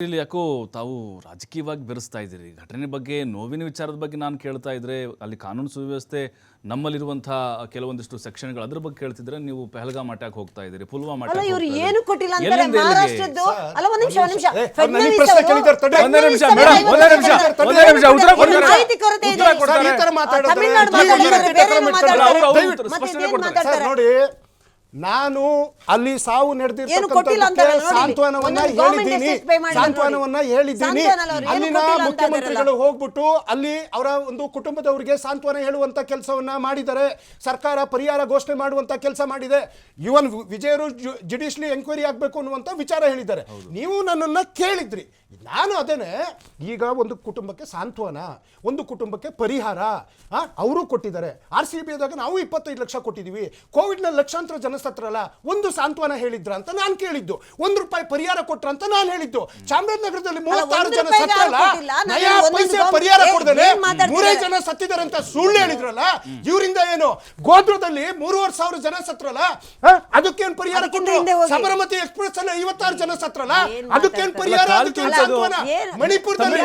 ಇಲ್ಲಿ ಯಾಕೋ ತಾವು ರಾಜಕೀಯವಾಗಿ ಬೆರೆಸ್ತಾ ಇದ್ದೀರಿ ಘಟನೆ ಬಗ್ಗೆ ನೋವಿನ ವಿಚಾರದ ಬಗ್ಗೆ ನಾನು ಕೇಳ್ತಾ ಇದ್ರೆ ಅಲ್ಲಿ ಕಾನೂನು ಸುವ್ಯವಸ್ಥೆ ನಮ್ಮಲ್ಲಿರುವಂತಹ ಕೆಲವೊಂದಿಷ್ಟು ಸೆಕ್ಷನ್ಗಳು ಅದ್ರ ಬಗ್ಗೆ ಕೇಳ್ತಿದ್ರೆ ನೀವು ಪೆಹಲ್ಗಾ ಅಟ್ಯಾಕ್ ಹೋಗ್ತಾ ಇದ್ದೀರಿ ಪುಲ್ವಾಮಾ ಅಲ್ಲ ಇವರು ಏನು ಕೊಟ್ಟಿಲ್ಲ ಅಂತಾರೆ ಎಲ್ಲಿಂದ ಎಲ್ಲಿಗೆ? ಮಹಾರಾಷ್ಟ್ರದ್ದು ಅಲ್ಲ ಒಂದ್ ನಿಮಿಷ ಒಂದ್ ನಿಮಿಷ ಏ, ಅವ್ರು ನನಗೆ ಫಡ್ನವೀಸ್ ಪ್ರಶ್ನೆ ಅವರು- ಕೇಳಿದ್ದಾರೆ, ತಡೆ. ಒಂದೇ ನಿಮಿಷ, ಫಡ್ನವೀಸ್ ಮೇಡಮ್, ಒಂದೇ ನಿಮಿಷ, ಮಾತಾಡ್ತಾರೆ. ಒಂದೇ ನಿಮಿಷ, ಉತ್ತರ ಏನು ಕೊಡ್ತಾರೆ. ಮಾಹಿತಿ ಕೊರತೆ ಇದೆ ಉತ್ತರ ಕೊಡ್ತಾರೆ. ಸರ್, ಈ ತರ ಮಾತಾಡಿದ್ರೆ ತಮಿಳ್ನಾಡು ದಯವಿಟ್ಟು ಮಾತಾಡ್ತಾರೆ, ಇದಕ್ಕೆ ಬೇರೆ ಕ್ರಮ ಮಾತಾಡ್ತಾರೆ. ಅವ್ರು- ಅವ್ರು ಮತ್ತೆ ಸ್ಪಷ್ಟನೆ ಇದೇನ್ ಕೊಡ್ತಾರೆ. ಮಾತಾಡ್ತಾರೆ? ಸರ್ ನೋಡಿ ನಾನು ಅಲ್ಲಿ ಸಾವು. ಸಾಂತ್ವನವನ್ನ ಹೇಳಿದ್ದೀನಿ. ಸಾಂತ್ವನವನ್ನ ಹೇಳಿದ್ದೀನಿ. ಅಲ್ಲಿನ ಮುಖ್ಯಮಂತ್ರಿಗಳು ಹೋಗ್ಬಿಟ್ಟು ಅಲ್ಲಿ ಅವರ ಒಂದು ಕುಟುಂಬದವರಿಗೆ ಸಾಂತ್ವನ ಹೇಳುವಂತ ಕೆಲಸವನ್ನ ಮಾಡಿದ್ದಾರೆ. ಸರ್ಕಾರ ಪರಿಹಾರ ಘೋಷಣೆ ಮಾಡುವಂತ ಕೆಲಸ ಮಾಡಿದೆ. ಇವನ್ ವಿಜಯರು ಜುಡಿಷಿಯಲಿ ಎಂಕ್ವೈರಿ ಆಗಬೇಕು ಅನ್ನುವಂತ ವಿಚಾರ ಹೇಳಿದ್ದಾರೆ. ನೀವು ನನ್ನನ್ನ ಕೇಳಿದ್ರಿ. ನಾನು ಅದೇನೆ ಈಗ ಒಂದು ಕುಟುಂಬಕ್ಕೆ ಸಾಂತ್ವನ ಒಂದು ಕುಟುಂಬಕ್ಕೆ ಪರಿಹಾರ ಅವರು ಕೊಟ್ಟಿದ್ದಾರೆ. ಆರ್ ಸಿ ಬಿ ಆದಾಗ ನಾವು ಇಪ್ಪತ್ತೈದು ಲಕ್ಷ ಕೊಟ್ಟಿದ್ದೀವಿ. ನ ಲಕ್ಷಾಂತರ ಜನ ಸತ್ರಲ್ಲ ಒಂದು ಸಾಂತ್ವನ ಹೇಳಿದ್ರ ಅಂತ ನಾನು ಕೇಳಿದ್ದು ಒಂದು ರೂಪಾಯಿ ಪರಿಹಾರ ಕೊಟ್ರ ಅಂತ ನಾನು ಹೇಳಿದ್ದು ಚಾಮರಾಜನಗರದಲ್ಲಿ ಮೂವತ್ತಾರು ಜನ? ನಾನು ನಯಾ ಪೈಸೆ ಪರಿಹಾರ ಕೊಡ್ದೇನೆ ಮೂರೇ ಜನ ಸತ್ತಿದ್ದಾರೆ ಅಂತ ಸುಳ್ಳು ಹೇಳಿದ್ರಲ್ಲ ಇವರಿಂದ ಏನು ಗೋದ್ರದಲ್ಲಿ ಮೂರುವರೆ ಸಾವಿರ ಜನ ಸತ್ರಲ್ಲ? ಅದಕ್ಕೇನ್ ಪರಿಹಾರ ಕೊಟ್ಟರು. ಸಬರಮತಿ ಎಕ್ಸ್ಪ್ರೆಸ್ ಅಲ್ಲಿ ಐವತ್ತಾರು ಜನ ಸತ್ರಲ್ಲ ಏನ್ ಅದಕ್ಕೇನ್ ಪರಿಹಾರ ಅದಕ್ಕೇನ್. ಸಾಂತ್ವನ? ಮಣಿಪುರದಲ್ಲಿ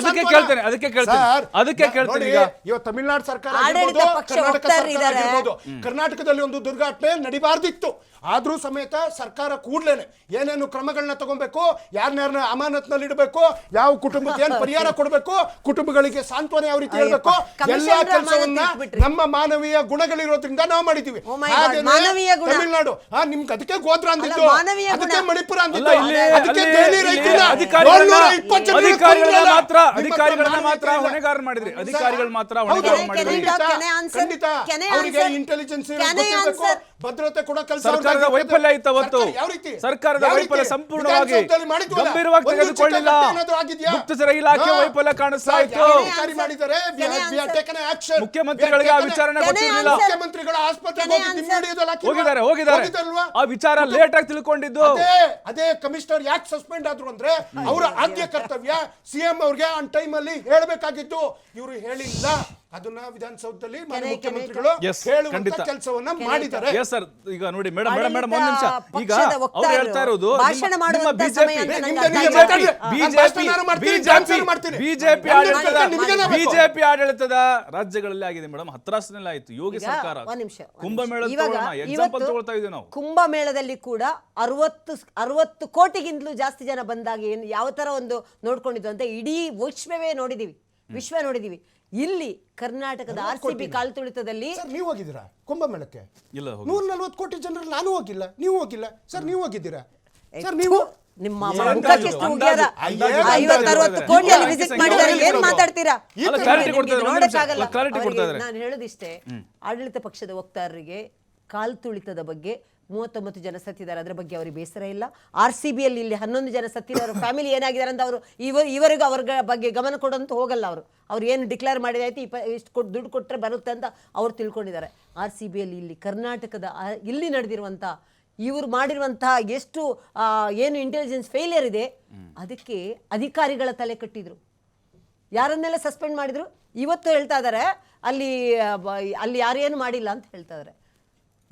ಅದಕ್ಕೆ? ಕೇಳ್ತೇನೆ, ಅದಕ್ಕೆ ಕೇಳ್ತೇನೆ. ಅದಕ್ಕೆ ಕೇಳ್ತೇನೆ ಈಗ. ಇವತ್ತು ತಮಿಳ್ನಾಡು ಸರ್ಕಾರ ಆಡಳಿತ ಪಕ್ಷ ಕರ್ನಾಟಕ ಸರ್ಕಾರ. ಆಗಿರ್ಬೋದು. ಕರ್ನಾಟಕದಲ್ಲಿ ಒಂದು ದುರ್ಘಟನೆ ನಡಿಬಾರ್ದಿತ್ತು ಆದ್ರೂ ಸಮೇತ ಸರ್ಕಾರ ಕೂಡ್ಲೇನೆ ಏನೇನು ಕ್ರಮಗಳನ್ನ ತಗೊಬೇಕು ಯಾರನ್ನ ಅಮಾನತ್ನಲ್ಲಿ ಇಡಬೇಕು ಯಾವ ಕುಟುಂಬಕ್ಕೆ ಏನ್ ಪರಿಹಾರ ಕೊಡಬೇಕು ಕುಟುಂಬಗಳಿಗೆ ಸಾಂತ್ವನ ಯಾವ ರೀತಿ ಹೇಳಬೇಕು ಎಲ್ಲಾ ಕೆಲಸವನ್ನ ನಮ್ಮ ಮಾನವೀಯ ಗುಣಗಳಿರೋದ್ರಿಂದ ನಾವು ಮಾಡಿದೀವಿ Oh. ತಮಿಳ್ನಾಡು ಹಾ ನಿಮ್ಗೆ ಅದಕ್ಕೆ ಗೋತ್ರ ಅಂದಿತ್ತು ಮಾನವೀಯ ಗುಣ. ಅದಕ್ಕೆ ಮಣಿಪುರ ಅಂದಿತ್ತು ಅಂದಿದ್ದು ಅದಕ್ಕೆ ದೆಹಲಿ ಅಧಿಕಾರಿಗಳನ್ನ. ಮಾತ್ರ ಅಧಿಕಾರಿಗಳನ್ನ ಮಾತ್ರ. ಹೊಣೆಗಾರ ಮಾಡಿದ್ರಿ. ಅಧಿಕಾರಿಗಳು ಮಾತ್ರ ಹೊಣೆಗಾರ ಮಾಡಿದ್ರಿ? ಖಂಡಿತ, ಅವರಿಗೆ ಇಂಟೆಲಿಜೆನ್ಸ್ ಭದ್ರತೆ ಕೊಡೋ ಕೆಲಸ ಸರ್ಕಾರದ ವೈಫಲ್ಯ ಇತ್ತು ಅವತ್ತು ಯಾವ ರೀತಿ? ಸರ್ಕಾರದ ವೈಫಲ್ಯ? ಸಂಪೂರ್ಣವಾಗಿ? ಗಂಭೀರವಾಗಿ ತೆಗೆದುಕೊಳ್ಳಿಲ್ಲ? ಗುಪ್ತಚರ ಇಲಾಖೆ ವೈಫಲ್ಯ ಕಾಣಿಸ್ತಾ ಇತ್ತು. ಮುಖ್ಯಮಂತ್ರಿಗಳಿಗೆ ಆ ವಿಚಾರಣೆ ಗೊತ್ತಿರಲಿಲ್ಲ? ಮುಖ್ಯಮಂತ್ರಿಗಳ ಆಸ್ಪತ್ರೆಗೆ ಹೋಗಿದ್ದಾರೆ ಹೋಗಿದ್ದಾರೆ. ಆ ವಿಚಾರ ಲೇಟ್ ಆಗಿ ತಿಳ್ಕೊಂಡಿದ್ದು. ಅದೇ ಅದೇ ಕಮಿಷನರ್ ಯಾಕೆ ಸಸ್ಪೆಂಡ್ ಆದ್ರು ಅಂದ್ರೆ ಅವರ ಆದ್ಯ ಕರ್ತವ್ಯ. ಸಿಎಂ ಅವ್ರಿಗೆ ಆನ್ ಟೈಮ್ ಅಲ್ಲಿ ಹೇಳಬೇಕಾಗಿತ್ತು. ಇವರು ಹೇಳಿಲ್ಲ. ಅದನ್ನ ವಿಧಾನಸೌಧದಲ್ಲಿ ಮಾನ್ಯ ಮುಖ್ಯಮಂತ್ರಿಗಳು Yes, ಹೇಳುವಂತ ಖಂಡಿತ. ಕೆಲಸವನ್ನ ಮಾಡಿದ್ದಾರೆ. ಎಸ್ ಸರ್ ಈಗ ನೋಡಿ ಮೇಡಮ್ ಮೇಡಮ್ ಮೇಡಮ್ ಒಂದ್ ನಿಮಿಷ. ಆಡಳಿತ ಈಗ ಪಕ್ಷದ ಅವ್ರು ವಕ್ತಾರರು ಹೇಳ್ತಾ ಇರೋದು ಭಾಷಣ ಮಾಡುವಂತ ಸಮಯ ಅಂತ ನಿಮ್ಗೆ- ಅರ್ಥ ಆಯ್ತು. ನಾನು ಬಿಜೆಪಿ ಭಾಷಣ ಮಾಡ್ತೀನಿ, ಡ್ಯಾನ್ಸರ್ ಮಾಡ್ತೀನಿ. ಬಿಜೆಪಿ ನನ್ನ ಆಡಳಿತದ ಬೇಕು. ಬಿಜೆಪಿ ಆಡಳಿತದ ರಾಜ್ಯಗಳಲ್ಲಿ ಆಗಿದೆ ಮೇಡಮ್. ಹತ್ರಾಸನಲ್ಲಿ ಆಯ್ತು. ಯೋಗಿ ಈಗ ಸರ್ಕಾರ. ಒಂದ್ ನಿಮಿಷ ಒಂದ್ ಕುಂಭಮೇಳ ನಿಮಿಷ. ಇವಾಗ ಎಕ್ಸಾಂಪಲ್ ಇವತ್ತು ತಗೊಳ್ತಾ ಇದೀವಿ ನಾವು. ಕುಂಭಮೇಳದಲ್ಲಿ ಕೂಡ ಅರವತ್ತು ಅರವತ್ತು ಕೋಟಿಗಿಂತಲೂ ಜಾಸ್ತಿ ಜನ ಬಂದಾಗ ಏನು ಯಾವ ತರ ಒಂದು ನೋಡ್ಕೊಂಡಿದ್ದು ಅಂತ ಇಡೀ ವಿಶ್ವವೇ ನೋಡಿದೀವಿ. ವಿಶ್ವ ನೋಡಿದೀವಿ. ಇಲ್ಲಿ ಕರ್ನಾಟಕದ ಆರ್ ಸಿ ಬಿ ಕಾಲ್ತುಳಿತದಲ್ಲಿ ಸರ್ ನೀವು ಹೋಗಿದ್ದೀರಾ? ಕುಂಭಮೇಳಕ್ಕೆ? ಇಲ್ಲ ಹೋಗಿ ನೂರ ನಲ್ವತ್ತು ಕೋಟಿ ಜನರಲ್ಲಿ ನಾನು ಹೋಗಿಲ್ಲ. ನೀವು ಹೋಗಿಲ್ಲ. ಸರ್ ನೀವು ಹೋಗಿದ್ದೀರಾ? ಸರ್ ನೀವು ನಿಮ್ಮ ಅಂದಾಜು? ಅಂದಾಜು, ಅಂದಾಜು, ಕೋಟಿಯಲ್ಲಿ ವಿಸಿಟ್ ಮಾಡಿದ್ದಾರೆ ಏನ್. ಮಾತಾಡ್ತೀರಾ? ಅಲ್ಲ, ನಿಮ್ಗೆ clarity ಕೊಡ್ತಾ ಇದ್ದಾರೆ, ಒಂದ್ ನಿಮಿಷ. ನೋಡಕ್ಕಾಗಲ್ಲ. clarity ಕೊಡ್ತಾ ಅವರಿಗೆ ಇದ್ದಾರೆ. ನಾನು ಹೇಳೋದಿಷ್ಟೇ ಆಡಳಿತ ಪಕ್ಷದ ವಕ್ತಾರರಿಗೆ ಕಾಲ್ ತುಳಿತದ ಬಗ್ಗೆ ಮೂವತ್ತೊಂಬತ್ತು ಜನ ಸತ್ತಿದ್ದಾರೆ. ಅದರ ಬಗ್ಗೆ ಅವರಿಗೆ ಬೇಸರ ಇಲ್ಲ. ಆರ್ ಸಿ ಬಿಯಲ್ಲಿ ಇಲ್ಲಿ ಹನ್ನೊಂದು ಜನ ಸತ್ತಿದ್ದಾರೆ. ಫ್ಯಾಮಿಲಿ ಏನಾಗಿದ್ದಾರೆ ಅಂತ ಅವರು ಇವ, ಇವರಿಗೂ ಅವ್ರ ಬಗ್ಗೆ ಗಮನ ಕೊಡಂತ ಹೋಗಲ್ಲ ಅವರು. ಅವ್ರು ಏನು ಡಿಕ್ಲೇರ್ ಮಾಡಿದಾಯ್ತು ಇಪ್ಪ, ಇಷ್ಟು ಕೊಟ್ಟು ದುಡ್ಡು ಕೊಟ್ಟರೆ ಬರುತ್ತೆ ಅಂತ ಅವ್ರು ತಿಳ್ಕೊಂಡಿದ್ದಾರೆ. ಆರ್ ಸಿ ಬಿಯಲ್ಲಿ ಇಲ್ಲಿ ಕರ್ನಾಟಕದ ಇಲ್ಲಿ ನಡೆದಿರುವಂಥ ಇವರು ಮಾಡಿರುವಂತಹ ಎಷ್ಟು ಏನು ಇಂಟೆಲಿಜೆನ್ಸ್ ಫೇಲಿಯರ್ ಇದೆ, ಅದಕ್ಕೆ ಅಧಿಕಾರಿಗಳ ತಲೆ ಕಟ್ಟಿದ್ರು. ಯಾರನ್ನೆಲ್ಲ ಸಸ್ಪೆಂಡ್ ಮಾಡಿದ್ರು? ಇವತ್ತು ಹೇಳ್ತಾ ಇದ್ದಾರೆ ಅಲ್ಲಿ ಅಲ್ಲಿ ಯಾರೇನು ಮಾಡಿಲ್ಲ ಅಂತ ಹೇಳ್ತಾ ಇದ್ದಾರೆ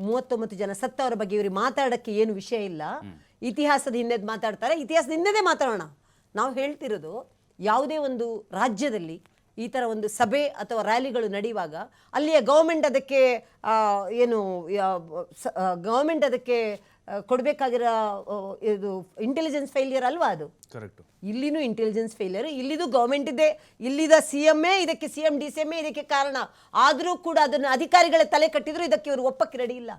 ಮೂವತ್ತೊಂಬತ್ತು ಜನ ಸತ್ತವರ ಬಗ್ಗೆ ಇವ್ರಿಗೆ ಮಾತಾಡೋಕ್ಕೆ ಏನು ವಿಷಯ ಇಲ್ಲ. ಇತಿಹಾಸದ ಹಿಂದೆ ಮಾತಾಡ್ತಾರೆ, ಇತಿಹಾಸದ ಹಿಂದೆ ಮಾತಾಡೋಣ. ನಾವು ಹೇಳ್ತಿರೋದು ಯಾವುದೇ ಒಂದು ರಾಜ್ಯದಲ್ಲಿ ಈ ಥರ ಒಂದು ಸಭೆ ಅಥವಾ ರ್ಯಾಲಿಗಳು ನಡೆಯುವಾಗ ಅಲ್ಲಿಯ ಗೌರ್ಮೆಂಟ್ ಅದಕ್ಕೆ ಏನು ಗೌರ್ಮೆಂಟ್ ಅದಕ್ಕೆ ಕೊಡಬೇಕಾಗಿರೋ ಇದು ಇಂಟೆಲಿಜೆನ್ಸ್ ಫೇಲಿಯರ್ ಅಲ್ವಾ ಅದು? ಕರೆಕ್ಟ್ ಇಲ್ಲಿನೂ ಇಂಟೆಲಿಜೆನ್ಸ್ ಫೇಲಿಯರ್ ಇಲ್ಲಿದು ಗೌರ್ಮೆಂಟ್ ಇದೆ ಇಲ್ಲಿದ ಸಿ ಎಂ ಎ ಇದಕ್ಕೆ C M D C M A ಇದಕ್ಕೆ ಕಾರಣ. ಆದರೂ ಕೂಡ ಅದನ್ನು ಅಧಿಕಾರಿಗಳ ತಲೆ ಕಟ್ಟಿದ್ರು ಇದಕ್ಕೆ ಇವರು ಒಪ್ಪಕ್ಕೆ ರೆಡಿ ಇಲ್ಲ.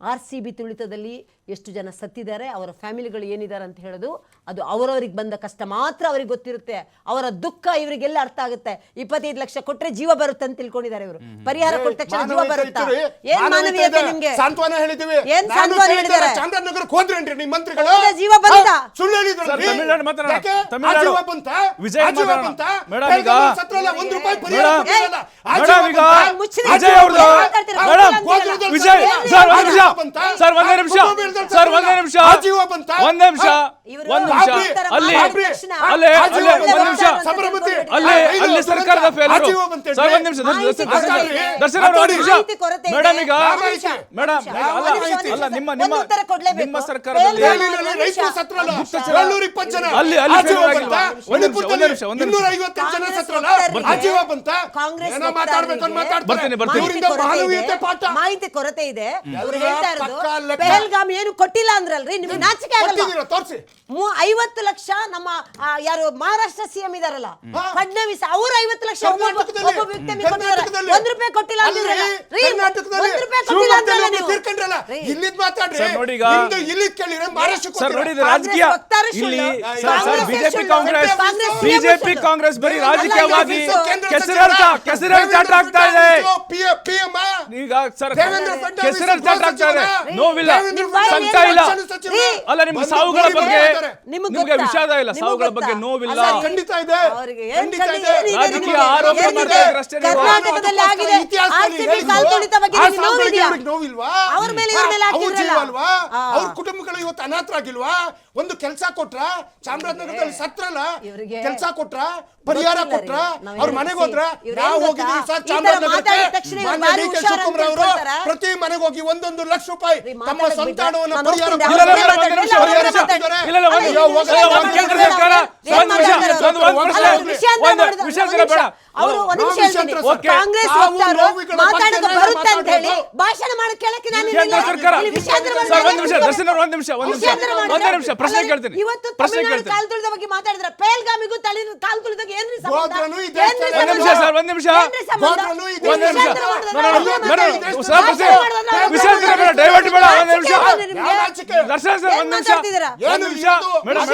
ಆರ್ ಸಿ ಬಿ ತುಳಿತದಲ್ಲಿ ಎಷ್ಟು ಜನ ಸತ್ತಿದ್ದಾರೆ ಅವರ ಫ್ಯಾಮಿಲಿಗಳು ಏನಿದ್ದಾರೆ ಅಂತ ಹೇಳೋದು ಅದು ಅವರವರಿಗೆ ಬಂದ ಕಷ್ಟ ಮಾತ್ರ ಅವ್ರಿಗೆ ಗೊತ್ತಿರುತ್ತೆ. ಅವರ ದುಃಖ ಇವರಿಗೆಲ್ಲ ಅರ್ಥ ಆಗುತ್ತೆ. ಇಪ್ಪತ್ತೈದು ಲಕ್ಷ ಕೊಟ್ರೆ ಜೀವ ಬರುತ್ತೆ ಅಂತ ತಿಳ್ಕೊಂಡಿದ್ದಾರೆ ಇವರು. ಪರಿಹಾರ ಕೊಟ್ಟ ತಕ್ಷಣ ಜೀವ ಬರುತ್ತಾ? ಏನ್ ಮಾನವೀಯತೆ. ನಿಮ್ಗೆ? ಸಾಂತ್ವನ ಹೇಳಿದ್ದೀವಿ. ಏನ್ ಸಾಂತ್ವನ ಹೇಳಿದ್ದಾರೆ? ಚಾಮರಾಜನಗರಕ್ಕೆ ಹೋದ್ರೇನ್ರಿ ನಿಮ್ಮ ಮಂತ್ರಿಗಳು. ಜೀವ ಬಂತ? ಸುಳ್ಳು ಹೇಳಿದ್ರು ತಮಿಳ್ನಾಡು ಮಾತಾಡೋಣ. ತಮಿಳ್ನಾಡು. ಜೀವ ಬಂತ? ವಿಜಯ ಜೀವ. ಬಂತ? ಮೇಡಮ್ ಈಗ- ಸತ್ರಲ್ಲ, ಒಂದ್ ರೂಪಾಯಿ ಪರಿಹಾರ ಮೇಡಮ್, ಆ ಜೀವ ಈಗ ಬಂತ? ವಿಜಯ್ ಅವ್ರದ್ದು ಮೇಡಮ್ ವಿಜಯ್ ಸರ್ ಒಂದ್ ನಿಮಿಷ ಸರ್ ಒಂದೇ ನಿಮಿಷ ಸರ್ ಒಂದೇ ನಿಮಿಷ ಆ ಜೀವ ಬಂತ? ಒಂದೇ ನಿಮಿಷ ಒಂದ್ ನಿಮಿಷ ಅಲ್ಲಿ ಅಲ್ಲಿ ಅಲ್ಲೇ ಒಂದ್ ನಿಮಿಷ? ಅಲ್ಲಿ ಅಲ್ಲಿ ಸರ್ಕಾರದ. ಸರ್ ಒಂದ್ ನಿಮಿಷ ದರ್ಶನ್ ಅವ್ರೆ, ಒಂದ್ ನಿಮಿಷ. ಮೇಡಮ್ ಈಗ ಮೇಡಮ್ ಅಲ್ಲ ನಿಮ್ಮ ನಿಮ್ಮ ನಿಮ್ಮ ಸರ್ಕಾರದಲ್ಲಿ ಅಲ್ಲಿ- ಅಲ್ಲಿ ಒಂದ್ ನಿಮಿಷ, ಒಂದ್ ನಿಮಿಷ. ಬರ್ತೀನಿ, ಬರ್ತೀನಿ. ಮಾಹಿತಿ ಕೊರತೆ ಇದೆ. ಅವ್ರು ಹೇಳ್ತಾ ಇರೋದು ಪೆಹಲ್ಗಾಮ್ ಏನು ಕೊಟ್ಟಿಲ್ಲ ಅಂದ್ರಲ್ರಿ? ನಿಮ್ಗೆ ನಾಚಿಕೆ ಆಗಲ್ಲ ತೋರಿಸಿ. ಐವತ್ತು ಲಕ್ಷ ನಮ್ಮ ಆ, ಯಾರು ಮಹಾರಾಷ್ಟ್ರ ಸಿಎಂ ಇದಾರಲ್ಲ? ಫಡ್ನವೀಸ್ ಅವ್ರು ಐವತ್ತು ಲಕ್ಷ ಒಬ್ಬ- ಕರ್ನಾಟಕದಲ್ಲಿ ಒಬ್ಬ ವ್ಯಕ್ತಿ ಕೊಟ್ಟಿದ್ದಾರೆ ಕರ್ನಾಟಕದಲ್ಲಿ. ಒಂದ್ ರೂಪಾಯಿ ಕೊಟ್ಟಿಲ್ಲ ಅಂದಿರಲ್ಲ ಅಲ್ರಿ, ರೀ, ಕರ್ನಾಟಕದಲ್ಲಿ. ಒಂದ್ ರೂಪಾಯಿ ಕೊಟ್ಟಿಲ್ಲ ಶಿವಮೊಗ್ಗದಲ್ಲಿ ಅಂದ್ರಲ್ಲ ಒಬ್ರು ನೀವು ತೀರ್ಕೊಂಡ್ರಲ್ಲ? ರೀ. ಇಲ್ಲಿದ್ ಮಾತಾಡ್ರಿ. ಸರ್, ನೋಡಿ ಈಗ. ನಿಮ್ದು ಇಲ್ಲಿದ್ ಕೇಳಿದ್ರೆ ಮಹಾರಾಷ್ಟ್ರ ಸರ್ ನೋಡಿ ಇದು ಕಾಂಗ್ರೆಸ್ ರಾಜಕೀಯ ವಕ್ತಾರ ಸುಳ್ಳು. ಇಲ್ಲಿ Congress sir sir Congress BJP ಸುಳ್ಳು. ಕಾಂಗ್ರೆಸ್ ಕಾಂಗ್ರೆಸ್ ಬಿಜೆಪಿ ಕಾಂಗ್ರೆಸ್ ಬರೀ ಅಲ್ಲ, ರಾಜಕೀಯವಾಗಿ ಕೇಂದ್ರ ಸಚಿವ ಕೆಸರಾಟ ಆಗ್ತಾ ಇದೆ. ಈಗ ಸರ್ ಸಚಿವ. ನೋವಿಲ್ಲ. ಸಂಕಟ ಇಲ್ಲ. ಅಲ್ಲ ನಿಮ್ಗೆ ಸಾವುಗಳ ಬಗ್ಗೆ. ನಿಮ್ಗೆ ವಿಷಾದ ಇಲ್ಲ ಸಾವುಗಳ ಬಗ್ಗೆ ನೋವಿಲ್ಲ. ಖಂಡಿತ ಇದೆ. ರಾಜಕೀಯ ಆರೋಪ ಅಷ್ಟೇ ಕರ್ನಾಟಕದಲ್ಲಿ ಆಗಿದೆ. ಆರ್ಸಿಬಿ ಬಗ್ಗೆ ನೋವಿದ್ಯಾ? ನೋವಿಲ್ವಾ? ಅವ್ರ ಮೇಲೆ ಇವ್ರ ಮೇಲೆ ಅವ್ರ ಕುಟುಂಬಗಳು ಇವತ್ತು ಅನಾಥರಾಗಿಲ್ವಾ ಒಂದು ಕೆಲಸ ಕೊಟ್ರ ಚಾಮರಾಜನಗರದಲ್ಲಿ ಸತ್ರಲ್ಲ? ಕೆಲಸ ಕೊಟ್ರ ಪರಿಹಾರ ಕೊಟ್ರ ಅವ್ರ ಮನೆಗೆ ಹೋದ್ರ ನಾವು? ಹೋಗಿದ್ದೀವಿ ಸರ್ ಈ ತರ ಮಾತಾಡಿದ ಚಾಮರಾಜನಗರಕ್ಕೆ ಮಾನ್ಯ ಡಿ ಕೆ ಶಿವಕುಮಾರ್ ಅವರು ತಿಳ್ಕೊಳ್ತಾರಾ? ಪ್ರತಿ ಮನೆಗೆ ಹೋಗಿ ಒಂದೊಂದು ಲಕ್ಷ ರೂಪಾಯಿ ತಮ್ಮ ಸ್ವಂತ ಹಣವನ್ನು ಪರಿಹಾರ ಭಾಷಣ ಮಾಡಿ ಕೇಳಕ್ಕೆ ಒಂದ್ ನಿಮಿಷ ಒಂದ್ ನಿಮಿಷ ಪ್ರಶ್ನೆ ಕೇಳ್ತೀನಿ. ಇವತ್ತು ಪ್ರಶ್ನೆ ತಮಿಳ್ನಾಡು ಕೇಳ್ತೀನಿ. ಕಾಲ್ ತುಳಿದ ಬಗ್ಗೆ ಮಾತಾಡಿದ್ರೆ ಪೇಲ್ಗಾಮಿಗೂ ತಳಿ ಕಾಲ್ ತುಳಿದಾಗ ಏನ್ರಿ? ಒಂದ್ ನಿಮಿಷ ಸರ್ ಒಂದ್ ನಿಮಿಷ. ಒಂದ್ ಸರ್ ಪ್ರಶ್ನೆ ಡೈವರ್ಟ್ ಬೇಡ ಒಂದ್ ನಿಮಿಷ? ದರ್ಶನ್ ಸರ್ ನಿಮಿಷ. ನಿಮಿಷ. ಮೇಡಮ್?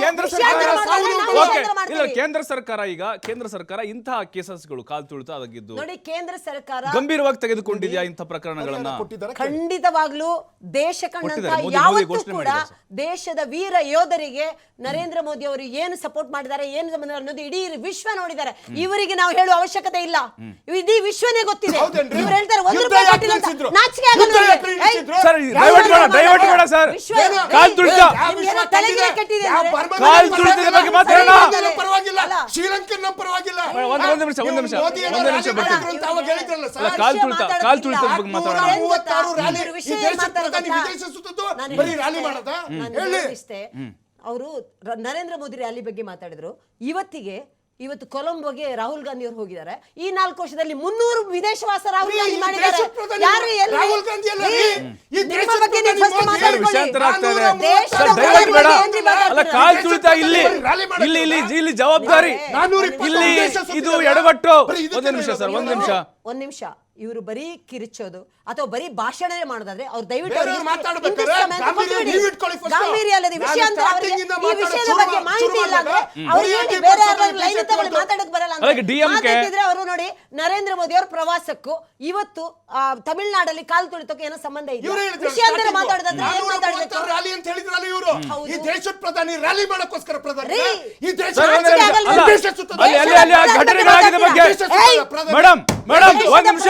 ಕೇಂದ್ರ ಸರ್ಕಾರ ಓಕೆ ಇಲ್ಲ ಕೇಂದ್ರ ಸರ್ಕಾರ ಈಗ ಕೇಂದ್ರ ಸರ್ಕಾರ ಇಂತಹ ಕೇಸಸ್ಗಳು ಕಾಲ್ ತುಳಿತ ಅದಾಗಿದ್ದು ನೋಡಿ ಕೇಂದ್ರ ಸರ್ಕಾರ ಗಂಭೀರವಾಗಿ ತೆಗೆದುಕೊಂಡಿದೆಯಾ ಇಂಥ ಪ್ರಕರಣಗಳನ್ನ? ಖಂಡಿತವಾಗ್ಲೂ ದೇಶ ಕಂಡಂತ ಕೊಟ್ಟಿದ್ದಾರೆ. ಮೋದಿ- ಮೋದಿ ಯಾವತ್ತೂ ಕೂಡ ದೇಶದ ವೀರ ಯೋಧರಿಗೆ ನರೇಂದ್ರ ಮೋದಿ ಅವರು ಏನು ಸಪೋರ್ಟ್ ಮಾಡಿದ್ದಾರೆ ಏನು ಸಂಬಂಧ ಅನ್ನೋದು ಇಡೀ ವಿಶ್ವ ನೋಡಿದ್ದಾರೆ. ಇವರಿಗೆ ನಾವು ಹೇಳುವ ಅವಶ್ಯಕತೆ ಇಲ್ಲ. ಇಡೀ ವಿಶ್ವನೇ ಗೊತ್ತಿದೆ? ಇವ್ರು ಹೇಳ್ತಾರೆ ಒಂದು ರೂಪಾಯಿ ಯಾಕೆ ಅಂತ. ನಾಚಿಕೆ ಆಗಲ್ಲ ನಿಮ್ಗೆ? ಏಯ್, ಸರ್ ಯಾವ ಡೈವರ್ಟ್ ಬೇಡ ವಿಷಯ ಡೈವರ್ಟ್ ಬೇಡ ಸರ್ ವಿಶ್ವ ಏನು? ಕಾಲ್ ತುಳಿತ ನಿಮ್ಗೇನೋ ತಲೆಗಿಲೆ ಕೆಟ್ಟಿದೆ ಅಂದ್ರೆ? ಕಾಲ್ ತುಳಿತದ ಬಗ್ಗೆ ಪರವಾಗಿಲ್ಲ. ಮಾತಾಡೋಣ. ಪರವಾಗಿಲ್ಲ ಅಲ್ಲ. ಶ್ರೀಲಂಕನ್ ಪರವಾಗಿಲ್ಲ ಒಂದ್- ಒಂದ್ ನಿಮಿಷ, ಒಂದ್ ನಿಮಿಷ, ಮೋದಿ ಏನೋ ಒಂದ್ ನಿಮಿಷ ರಾಲಿ ಬರ್ತೀನಿ. ಮಾಡಿದ್ರು ಅಂತ ಅವಾಗ ಹೇಳಿದ್ರಲ್ಲ ಸರ್ ಕಾಲ್ ತುಳಿತ ಕಾಲ್ ತುಳಿತದ ಬಗ್ಗೆ ಮಾತಾಡೋಣ ಏನ್ ಗೊತ್ತಾ? ಮೂವತ್ತಾರು ರ್ಯಾಲಿ ಇವ್ರ ಈ ವಿಷಯ ದೇಶದ ಮಾತಾಡೋದು ಪ್ರಧಾನಿ ಗೊತ್ತಾ? ವಿದೇಶ ಸುತ್ತದ್ದು ಬರೀ ರ್ಯಾಲಿ ಹೇಳಿದ್ದೆ, ಹೇಳಿ ಅವರು ನರೇಂದ್ರ ಮೋದಿ ರ್ಯಾಲಿ ಬಗ್ಗೆ ಮಾತಾಡಿದ್ರು ಇವತ್ತಿಗೆ ಇವತ್ತು ಕೊಲಂಬೋಗೆ ರಾಹುಲ್ ಗಾಂಧಿ ಅವರು ಹೋಗಿದ್ದಾರೆ. ಈ ನಾಲ್ಕು ವರ್ಷದಲ್ಲಿ ಮುನ್ನೂರು ವಿದೇಶವಾಸ ರಾಹುಲ್ ಗಾಂಧಿ ಮಾಡಿದ್ದಾರೆ. ಯಾರು ಎಲ್ಲಿ? ರಾಹುಲ್ ಗಾಂಧಿ ಅಲ್ಲ ರೀ. ಈ ನಿಮ್ಮ ದೇಶದ ಬಗ್ಗೆ ನೀವು first ಮೋದಿ. ಮಾತಾಡ್ಕೊಳ್ಳಿ. ವಿಷಯಾಂತರ ಆಗ್ತಾ ಇದೆ ದೇಶದ ಸರ್ ಪ್ರಧಾನಿ ಡೈವರ್ಟ್ ಬೇಡ. ಏನ್ರಿ ಮಾತಾಡ್ತೀರಾ? ಅಲ್ಲ ಕಾಲ್ ತುಳಿತ ಇಲ್ಲಿ. ಇಲ್ಲಿ ಇಲ್ಲಿ ಇಲ್ಲಿ ಜವಾಬ್ದಾರಿ. ಇಲ್ಲಿ ಇದು ಎಡವಟ್ಟು. ಒಂದ್ ನಿಮಿಷ ಸರ್ ಒಂದ್ ನಿಮಿಷ. ಒಂದ್ ನಿಮಿಷ. ಇವರು ಬರೀ ಕಿರಿಚೋದು ಅಥವಾ ಬರೀ ಭಾಷಣನೇ ಮಾಡೋದಾದ್ರೆ ಅವ್ರು ದಯವಿಟ್ಟು ಗಾಂಭೀರ್ಯ ಅಲ್ಲದೆ ವಿಷಯ ಅಂತ ಈ ವಿಷಯದ ಬಗ್ಗೆ ಮಾಹಿತಿ ಇಲ್ಲ ಅಂದ್ರೆ ಅವ್ರಿಗೆ ಬರೀ ಲೈನ್ ತಗೊಳ್ಳಿ ಮಾತಾಡಕ್ ಬರಲ್ಲ ಮಾತಾಡ್ತಿದ್ರೆ ಅವರು ನೋಡಿ ನರೇಂದ್ರ ಮೋದಿ ಅವರ ಪ್ರವಾಸಕ್ಕೂ ಇವತ್ತು ತಮಿಳ್ನಾಡಲ್ಲಿ ಕಾಲ್ ತುಳಿತಕ್ಕೆ ಏನೋ ಸಂಬಂಧ ಇದೆ. ಇವ್ರೇ ಹೇಳಿದ್ರು ವಿಷಯ ಅಂದ್ರೆ starting. ಮಾತಾಡೋದಾದ್ರೆ ಏನ್ ನಾನ್ನೂರ ರ್ಯಾಲಿ ಅಂತ ಹೇಳಿದ್ರಲ್ಲ ಇವರು. ಈ ದೇಶದ ಪ್ರಧಾನಿ ರ್ಯಾಲಿ ಮಾಡೋಕ್ಕೋಸ್ಕರ ಈ ದೇಶ ಪ್ರಧಾನಿ. ಮೇಡಮ್ ಮೇಡಮ್ ಒಂದ್ ನಿಮಿಷ.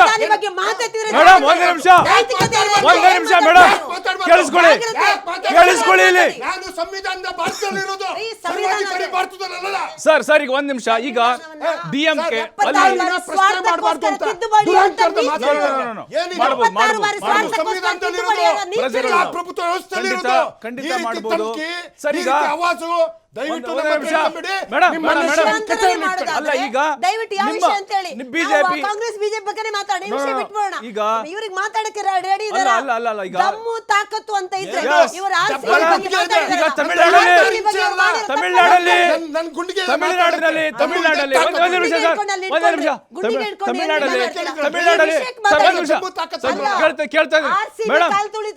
ಮೇಡಮ್ ಒಂದ್ ನಿಮಿಷ. ಒಂದೇ ನಿಮಿಷ? ಮೇಡಮ್. ಕೇಳಿಸ್ಕೊಳ್ಳಿ. ಕೇಳಿಸ್ಕೊಳ್ಳಿ ಇಲ್ಲಿ. ಸಂವಿಧಾನದ ಭಾರತದಲ್ಲಿರೋದು ಈ ಸಂವಿಧಾನ ಸರ್ವಾಧಿಕಾರಿ ಭಾರತದಲ್ಲ ಸರ್ ಸರ್ ಈಗ ಒಂದ್ ನಿಮಿಷ ಈಗ ಡಿ ಎಂ ಕೆ ಅಲ್ಲಿ ಎಪ್ಪತ್ತಾರು ಬಾರಿ ಪ್ರಶ್ನೆ ಮಾಡ್ಬಾರ್ದು ಅಂತ ತಿದ್ದುಪಡಿ ಅಂತ ದುರಂಕಾರದ ನೀವು ಮಾತಾಡ್ತಾರೆ. No, no, no, no. ಏನಿದೆ? ಮಾಡ್ಬೋದು, ಎಪ್ಪತ್ತಾರು ಬಾರಿ ಮಾಡ್ಬೋದು. ಇದು ಸಂವಿಧಾನದಲ್ಲಿರೋದು. ತಿದ್ದುಪಡಿ ನೀತಿ ಪ್ರಜೆಗಳು. ಇಲ್ಲ. ಪ್ರಭುತ್ವ ವ್ಯವಸ್ಥೆಯಲ್ಲಿ ಖಂಡಿತ, ಮಾಡಬಹುದು ಖಂಡಿತ ಈ ರೀತಿ ಮಾಡ್ಬೋದು. ಧಮ್ಕಿ, ಸರ್, ಈ ಈಗ ರೀತಿ ಆವಾಜು ದಯವಿಟ್ಟು ಒಂದ್ ನಮ್ಮ ನಿಮಿಷ. ಕೇಳ್ಕೊಂಬಿಡಿ. ಮೇಡಮ್, ನಿಮ್ಮ ಮೇಡಮ್, ಮನುಷ್ಯನ ಮೇಡಮ್. ಕಥೆಯನ್ನು ವಿಷಯಾಂತರನೇ ಇಟ್ಕೊಳ್ಳಿ. ಅಲ್ಲ, ಈಗ ದಯವಿಟ್ಟು ಯಾವ ನಿಮ್ಮ- ವಿಷಯ ಅಂತ ಹೇಳಿ ನಿಮ್ಮ ನಾವು ಕಾಂಗ್ರೆಸ್ ಬಿಜೆಪಿ ಬಗ್ಗೆನೇ ಮಾತಾಡಿ ವಿಷಯ ಬಿಟ್ಬಿಡೋಣ ಈಗ- ಇವ್ರಿಗೆ ಮಾತಾಡಕ್ಕೆ ರೆಡಿ ಅಲ್ಲ, ಅಲ್ಲ, ಅಲ್ಲ, ಅಲ್ಲ, ಈಗ- ದಮ್ಮು ತಾಕತ್ತು ಅಂತ ಇದ್ರೆ Yes. ಇವರು ಬಗ್ಗೆ. ಈಗ ತಮಿಳ್ನಾಡಲ್ಲಿ- ತಮಿಳುನಾಡಲ್ಲಿ ತಮಿಳ್ನಾಡಲ್ಲಿ- ತಮಿಳ್ನಾಡಿನಲ್ಲಿ. ತಮಿಳ್ನಾಡಲ್ಲಿ ಒಂದ್ ನಿಮಿಷ ಸರ್. ಗುಂಡಿಗೆ ಒಂದೇ ನಿಮಿಷ. ತಮಿಳ್ನಾಡಲ್ಲಿ? ತಮಿಳ್ನಾಡಲ್ಲಿ ಒಂದ್ ನಿಮಿಷ. ಕೇಳ್ತಾ ಕೇಳ್ತಾ ಇದ್ದೀನಿ. ಮೇಡಮ್.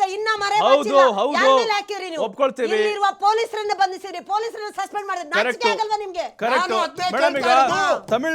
ಇನ್ನ ಮರೆ ಹೌದು, ಹೌದು. ಒಪ್ಕೊಳ್ತೀವಿ. ಇಲ್ಲಿರುವ ಪೊಲೀಸರನ್ನ ಬಂಧಿಸಿರಿ. ಪೊಲೀಸರನ್ನ ಸಸ್ಪೆಂಡ್ ಮಾಡಿದ್ರೆ ನಾಚಿಕೆ ಆಗಲ್ವಾ ನಿಮ್ಗೆ? ಕರೆಕ್ಟ್ ನಾನು ಅದ್ನೇ ಮೇಡಮ್ ಈಗ ತಮಿಳ್